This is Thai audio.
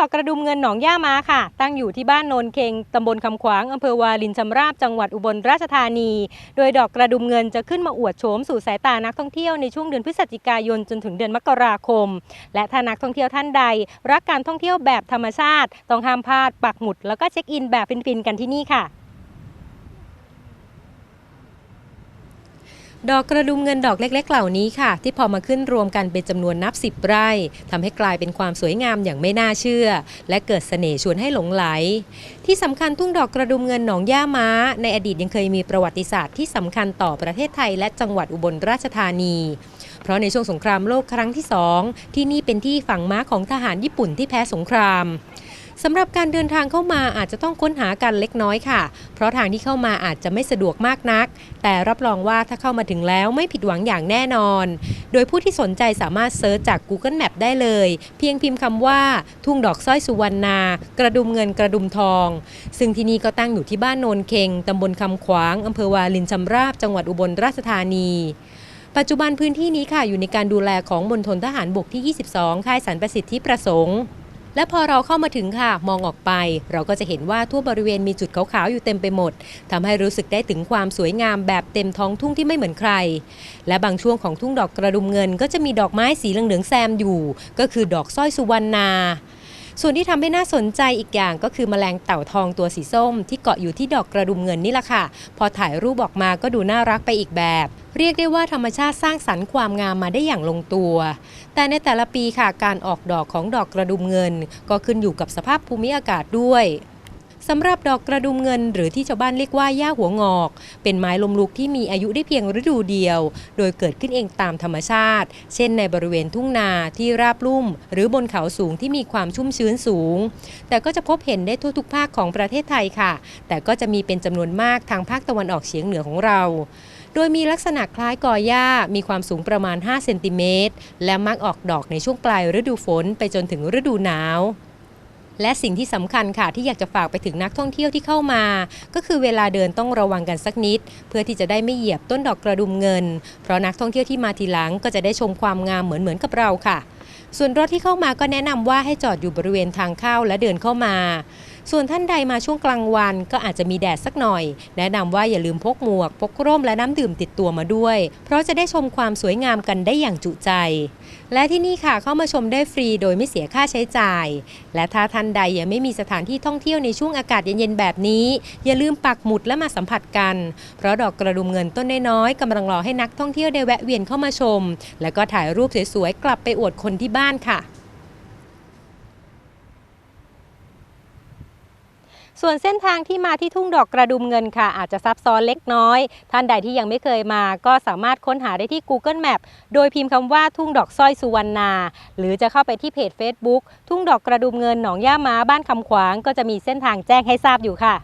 ดอกกระดุมเงินหนองย่ามาค่ะ ตั้งอยู่ที่บ้านโนนเคงตำบลคำขวางอำเภอวาลินชำราบจังหวัดอุบลราชธานี โดยดอกกระดุมเงินจะขึ้นมาอวดโฉมสู่สายตานักท่องเที่ยวในช่วงเดือนพฤศจิกายนจนถึงเดือนมกราคม และถ้านักท่องเที่ยวท่านใด รักการท่องเที่ยวแบบธรรมชาติ ต้องห้ามพลาดปักหมุด แล้วก็เช็คอินแบบฟินๆกันที่นี่ค่ะ ดอกกระดุมเงินดอกเล็ก ๆ เหล่านี้ค่ะ ที่พอมาขึ้นรวมกันเป็นจำนวนนับสิบไร่ทำให้กลายเป็นความสวยงามอย่างไม่น่าเชื่อ และเกิดเสน่ห์ชวนให้หลงไหล ที่สำคัญทุ่งดอกกระดุมเงินหนองย่าม้า ในอดีตยังเคยมีประวัติศาสตร์ที่สำคัญต่อประเทศไทยและจังหวัดอุบลราชธานี เพราะในช่วงสงครามโลกครั้งที่สองที่นี่เป็นที่ฝังม้าของทหารญี่ปุ่นที่แพ้สงคราม สำหรับการเดินทางเข้ามาอาจจะต้องค้นหากันเล็กน้อยค่ะ เพราะทางที่เข้ามาอาจจะไม่สะดวกมากนัก แต่รับรองว่าถ้าเข้ามาถึงแล้วไม่ผิดหวังอย่างแน่นอน โดยผู้ที่สนใจสามารถเซิร์ชจาก Google Map ได้เลย เพียงพิมพ์คำว่า ทุ่งดอกสร้อยสุวรรณา กระดุมเงินกระดุมทอง ซึ่งที่นี่ก็ตั้งอยู่ที่บ้านโนนเคงตำบลคำขวางอำเภอวาลินชำราบจังหวัดอุบลราชธานีปัจจุบันพื้นที่นี้ค่ะอยู่ในการดูแลของมณฑลทหารบกที่ 22 ค่ายสันประสิทธิประสงค์ และพอเราเข้ามาถึงค่ะ มองออกไป เราก็จะเห็นว่าทั่วบริเวณมีจุดขาวๆอยู่เต็มไปหมดทำให้รู้สึกได้ถึงความสวยงามแบบเต็มท้องทุ่งที่ไม่เหมือนใคร และบางช่วงของทุ่งดอกกระดุมเงิน ก็จะมีดอกไม้สีเหลืองๆแซมอยู่ ก็คือดอกสร้อยสุวรรณา ส่วนที่ทำให้น่าสนใจอีกอย่างก็คือแมลงเต่าทองตัวสีส้ม ที่เกาะอยู่ที่ดอกกระดุมเงินนี่แหละค่ะ พอถ่ายรูปออกมาก็ดูน่ารักไปอีกแบบ เรียกได้ว่าธรรมชาติสร้างสรรค์ความงามมาได้อย่างลงตัว แต่ในแต่ละปีค่ะการออกดอกของดอกกระดุมเงิน ก็ขึ้นอยู่กับสภาพภูมิอากาศด้วย สำหรับดอกกระดุมเงินหรือที่ชาวบ้านเรียกว่าหญ้าหัวงอก เป็นไม้ลมลุกที่มีอายุได้เพียงฤดูเดียว โดยเกิดขึ้นเองตามธรรมชาติ เช่นในบริเวณทุ่งนาที่ราบลุ่ม หรือบนเขาสูงที่มีความชุ่มชื้นสูง แต่ก็จะพบเห็นได้ทั่วทุกภาคของประเทศไทยค่ะ แต่ก็จะมีเป็นจำนวนมากทางภาคตะวันออกเฉียงเหนือของเรา โดยมีลักษณะคล้ายกอหญ้ามีความสูงประมาณ 5 เซนติเมตร และมักออกดอกในช่วงปลายฤดูฝนไปจนถึงฤดูหนาว และสิ่งที่สำคัญค่ะที่อยากจะฝากไปถึงนักท่องเที่ยวที่เข้ามา ก็คือเวลาเดินต้องระวังกันสักนิด เพื่อที่จะได้ไม่เหยียบต้นดอกกระดุมเงิน เพราะนักท่องเที่ยวที่มาทีหลังก็จะได้ชมความงามเหมือนเหมือนกับเราค่ะ ส่วนรถที่เข้ามาก็แนะนำว่าให้จอดอยู่บริเวณทางเข้าและเดินเข้ามา ส่วนท่านใดมาช่วงกลางวันก็อาจจะมีแดดสักหน่อย แนะนำว่าอย่าลืมพกหมวก พกร่มและน้ำดื่มติดตัวมาด้วย เพราะจะได้ชมความสวยงามกันได้อย่างจุใจ และที่นี่ค่ะเข้ามาชมได้ฟรีโดยไม่เสียค่าใช้จ่าย และถ้าท่านใดยังไม่มีสถานที่ท่องเที่ยวในช่วงอากาศเย็นๆแบบนี้ อย่าลืมปักหมุดและมาสัมผัสกัน เพราะดอกกระดุมเงินต้นน้อยๆกำลังรอให้นักท่องเที่ยวได้แวะเวียนเข้ามาชม แล้วก็ถ่ายรูปสวยๆกลับไปอวดคนที่บ้านค่ะ ส่วนเส้นทางที่มาที่ทุ่งดอกกระดุมเงินค่ะ อาจจะซับซ้อนเล็กน้อย ท่านใดที่ยังไม่เคยมา ก็สามารถค้นหาได้ที่ Google Map โดยพิมพ์คำว่าทุ่งดอกสร้อยสุวรรณา หรือจะเข้าไปที่เพจ Facebook ทุ่งดอกกระดุมเงินหนองย่าม้าบ้านคำขวาง ก็จะมีเส้นทางแจ้งให้ทราบอยู่ค่ะ